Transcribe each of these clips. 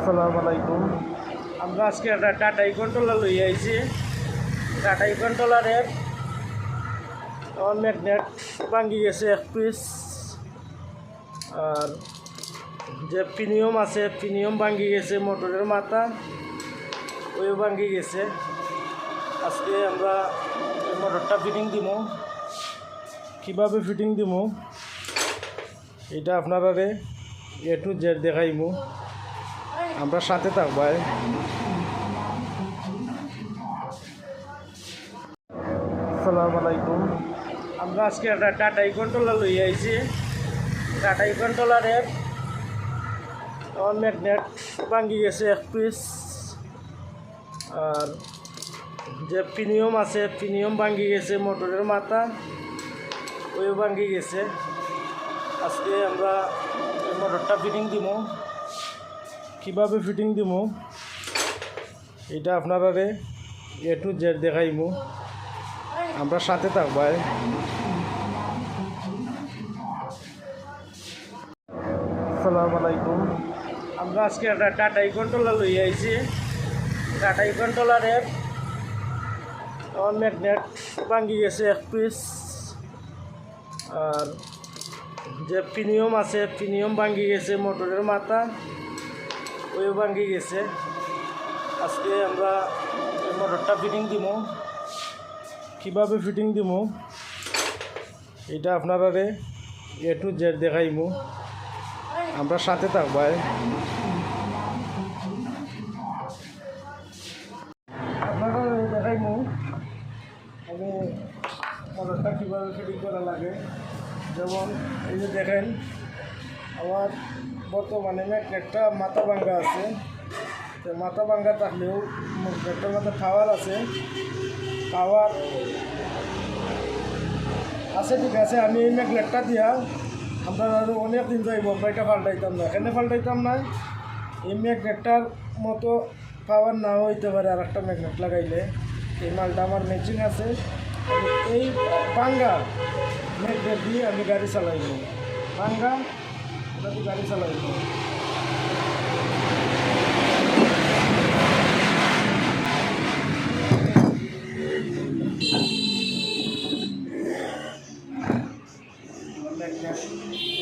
আসসালামু আলাইকুম। আমরা আজকে একটা টাটাই কন্ট্রোলার লই আইছি। টাটাই কন্ট্রোলারের আমার ম্যাগনেট ভাঙ্গি গেছে এক পিস আর যে প্রিমিয়াম আছে প্রিমিয়াম ভাঙ্গি গেছে মোটরের মাথা, ওইও ভাঙ্গি গেছে। আজকে আমরা মোটরটা ফিটিং দিব কীভাবে ফিটিং দিব এটা আপনারা এ টু জেড দেখাইমু। আমরা সাথে থাকবাই আসসালামু আলাইকুম। আমরা আজকে একটা টাটাই কন্ট্রোলার লই আইছি। টাটাই কন্ট্রোলারের আমার ম্যাগনেট ভাঙ্গি গেছে এক পিস আর যে প্রিমিয়াম আছে প্রিমিয়াম ভাঙ্গি গেছে মোটরের মাথা, ওইও ভাঙ্গি গেছে। আজকে আমরা মোটরটা ফিটিং দিব কীভাবে ফিটিং দিব এটা আপনারা এ টু জেড দেখাইমু। আমরা সাথে থাকবাই আসসালামু আলাইকুম। আমরা আজকে একটা টাটাই কন্ট্রোলার লই আইছি। টাটাই কন্ট্রোলারের আমার ম্যাগনেট ভাঙ্গি গেছে এক পিস আর যে প্রিমিয়াম আছে প্রিমিয়াম ভাঙ্গি গেছে মোটরের মাথা। ওইও ভাঙ্গি গেছে। আজকে আমরা মোটরটা ফিটিং দিব কীভাবে ফিটিং দিব এটা আপনারা এ টু জেড দেখাইমু। আমরা সাথে থাকবাই মোটরটা কীভাবে ফিটিং করা লাগে। যেমন এই যে দেখেন, আমার বর্তমানে একটা মাথা ভাঙ্গা আছে। তো মাথা ভাঙ্গা থাকলেও একটার মধ্যে টাওয়ার আছে। টাওয়ার আছে, ঠিক আছে, আমি এই ম্যাগনেটটা দিয়া আমরা আরও অনেক দিন যাইব, আমরা এটা পাল্টাইতাম না। এখানে পাল্টাইতাম না? এই ম্যাগনেটটার মতো পাওয়ার নাও হইতে পারে আর একটা ম্যাগনেট লাগাইলে। এই মালটা আমার মেচিন আছে। এই পাঙ্গা ম্যাগনেট দিয়ে আমি গাড়ি চালাইব। পাঙ্গা গাড়ি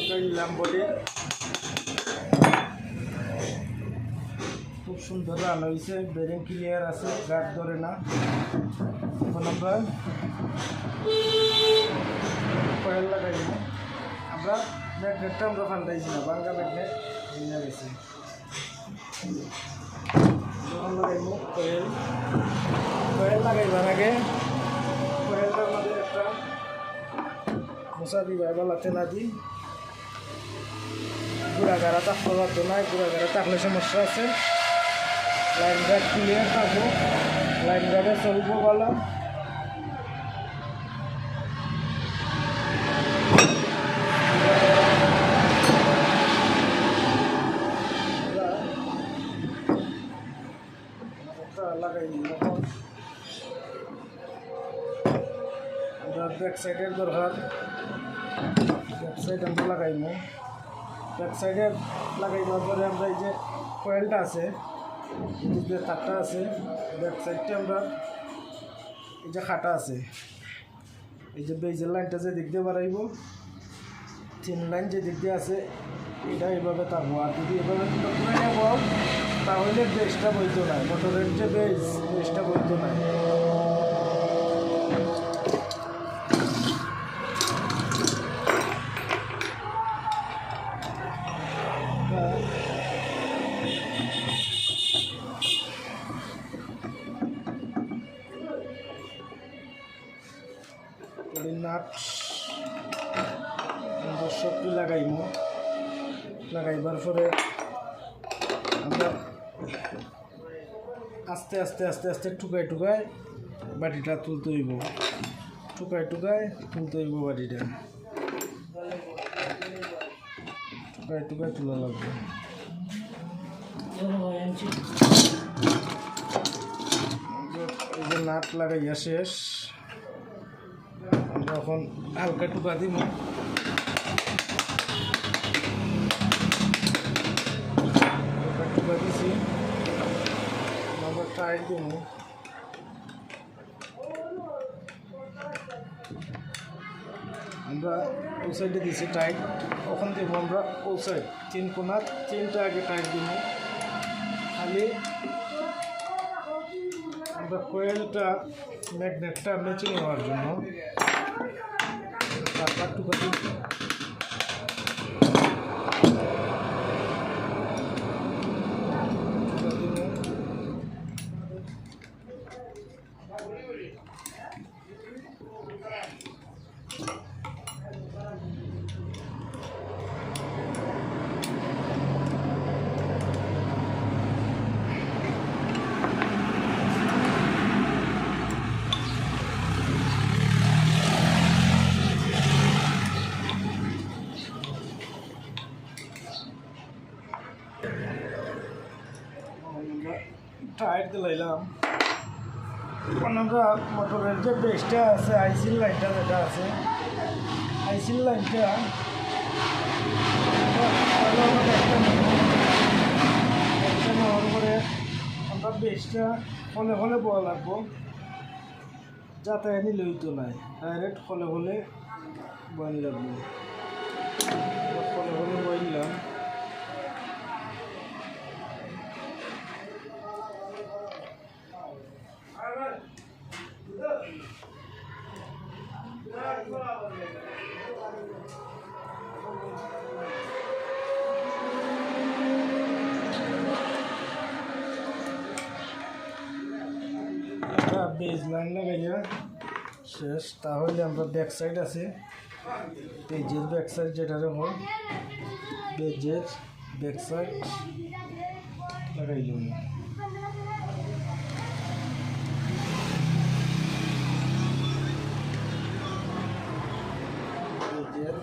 এটা নিলাম বডি। খুব সুন্দর রান হয়েছে বেরিং ক্লিয়ার আছে, গার্ড ধরে না। এখন আমরা কয়েল লাগাই আমরা ম্যাগনেটটা না বাঙ্গা ম্যাগনেট নিয়ে গেছি যখন লাগাইব কয়েল কয়েল লাগাইবার আগে কয়েলটার মধ্যে একটা মশা দিবা বেলাতে না দিই গুড়াগাড়া থাকতে পারতো না গুড়াগাড়া থাকলে সমস্যা আছে লাইন গার্ড ক্লিয়ার থাকব লাইন গার্ডে চলবো ভালো ব্যাক সাইডের দরকার ব্যাক সাইড আমরা লাগাইব ব্যাক সাইডে লাগাইবার পরে আমরা এই যে কয়েলটা আছে যে তারটা আছে, ব্যাক সাইডটা আমরা এই যে খাটা আছে। এই যে বেজের লাইনটা যে দিক দিয়ে তিন লাইন যে দিক দিয়ে আছে, এটা এইভাবে থাকব আর যদি এভাবে নেব, তাহলে বেসটা বইতো না মোটরের যে বেস বেসটা বইতো না এই নাট সবটি লাগাইব লাগাইবার পরে আস্তে আস্তে আস্তে আস্তে টুকাই টুকাই বাটিটা তুলতে হইব। টুকাই টুকাই তুলতে হইব বাটিটা। টুকাই টুকাই তোলা লাগবে। নাট লাগাইয়া শেষ। এখন হালকা টুকা দিব। হালকা টুকা দিছি। টাইট দিব। আমরা ও সাইডে দিছি টাইট ওখান দিব আমরা ও সাইড তিন কোনা, তিনটা আগে টাইট দিব। খালি আমরা কোয়েলটা ম্যাগনেটটা ম্যাচিং হওয়ার জন্য। তারপর টুকাটি টায়ার দিলাইলাম আমরা মোটরের যে বেসটা আছে আইসিল লাইনটা যেটা আছে আইসিল লাইনটা একটা নেওয়ার হলে হলে বয়া লাগবো। যাতে এনে লইতো নাই ডাইরেক্ট হলে হলে বয়ান লাগবো। শেষ, তাহলে আমরা ব্যাক সাইড আছে। পেজের ব্যাক সাইড যেটা হয় পেজের ব্যাক সাইড লাগাইলাম পেজের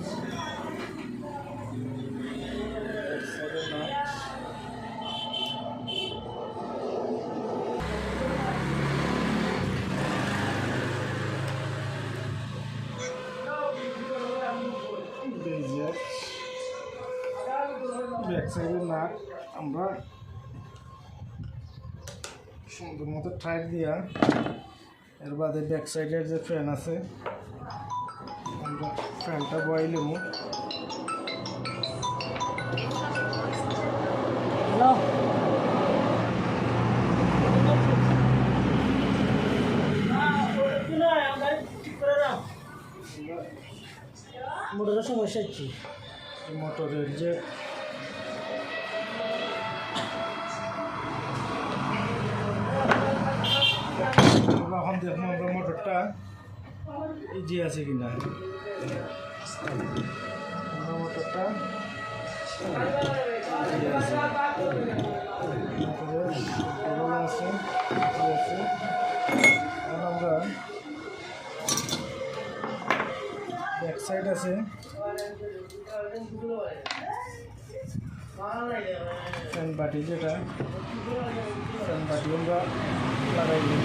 সাইডের নাট আমরা সুন্দর মতো টাইট দিয়া এর বাদে ব্যাক সাইডের যে ফ্যান আছে, আমরা ফ্যানটা বয়ে নেব। মোটরের সমস্যা হচ্ছে। মোটরের যে দেখব আমরা মোটরটা ইজি আছে কিনা। আমরা মোটরটা আছে আছে। সাইড আছে ফ্যান বাটি যেটা ফ্যান বাটি আমরা লাগাই দিব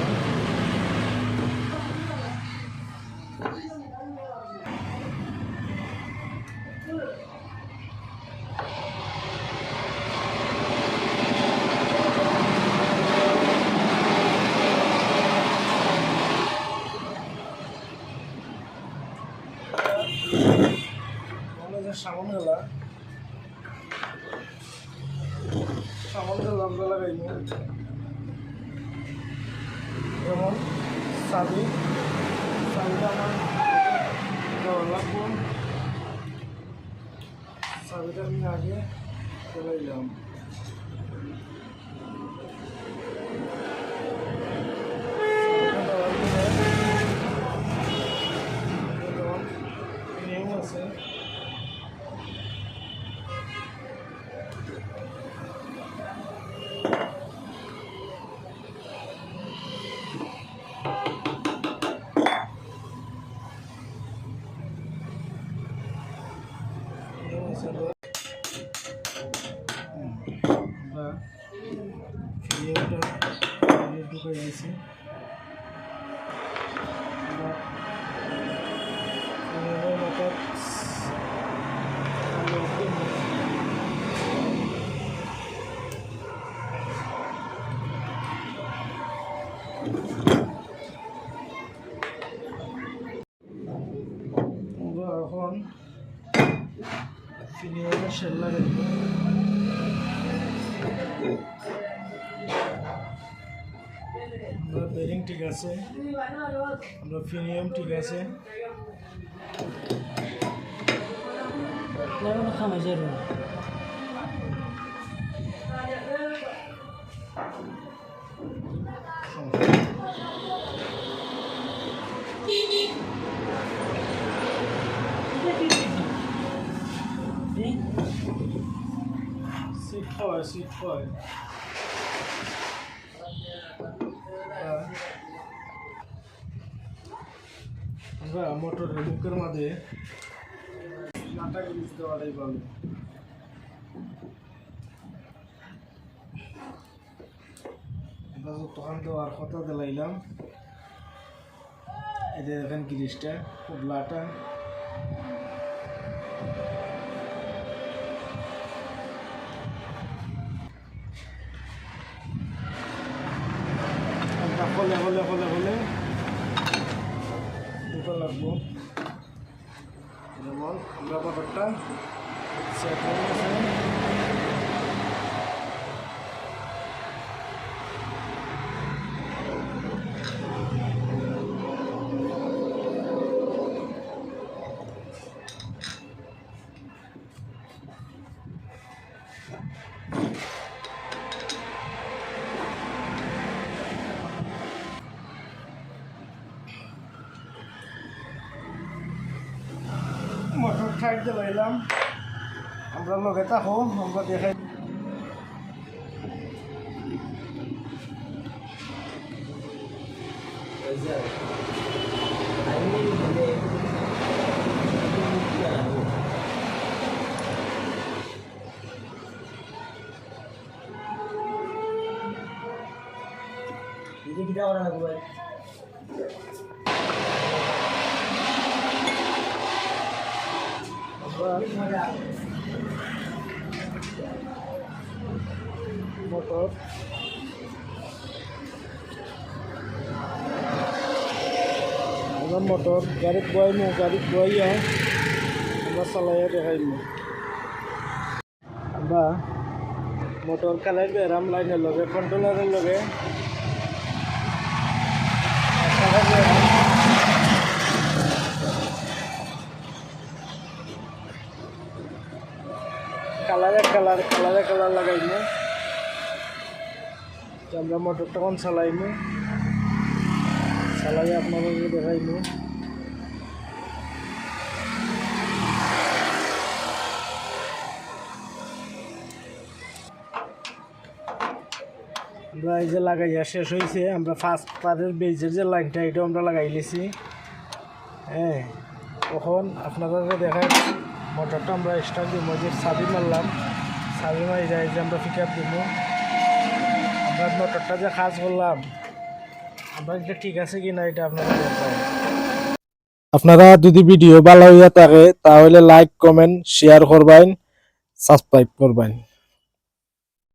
যেমন সাবি সাবিটা আমার আমি আগে চলে চাবিটা বেরিং ঠিক আছে ফিনিয়াম ঠিক আছে। লাগানো খামাই যাই রুম সিট হয় সিট হয় আমরা মোটর বুকের মাঝে নাটা গ্রিস দেওয়াটাই ভালো। তখন দেওয়ার কথা দিলাইলাম। যে দেখেন গ্রিসটা কুবলাটা আমরা হলে হলে হলে হলে। লাগবো যেমন আমরা ব্যাপারটা সেট হয়ে গেছে মোটর সাইড আমরা লগে থাকো আমরা দেখাই দিদি মোটর আমরা মোটর গাড়িত বয়াইমু গাড়িত বয়াইয়া আমরা চালাইয়া দেখাইমু আমরা মোটর কালাই বেরাম লাইনের লগে কন্ট্রোলারের লগে কালারে কালার কালারে কালার লাগাইমু আমরা মোটরটা কোন চালাইমু? চালাই আপনাদেরকে দেখাইমু। আমরা এই যে লাগাইয়া শেষ হয়েছে আমরা ফার্স্ট পারের বেজের যে লাইনটা এটাও আমরা লাগাই লিছি হ্যাঁ তখন আপনাদেরকে দেখাই মোটরটা আমরা স্টার্ট দিব যে চাবি মারলাম। চাবি মারি যায় যে আমরা পিক আপ দিব আমরা মোটরটা যে কাজ করলাম আমরা এটা ঠিক আছে কি না এটা আপনারা আপনারা যদি ভিডিও ভালো হইয়া থাকে, তাহলে লাইক কমেন্ট শেয়ার করবেন সাবস্ক্রাইব করবেন।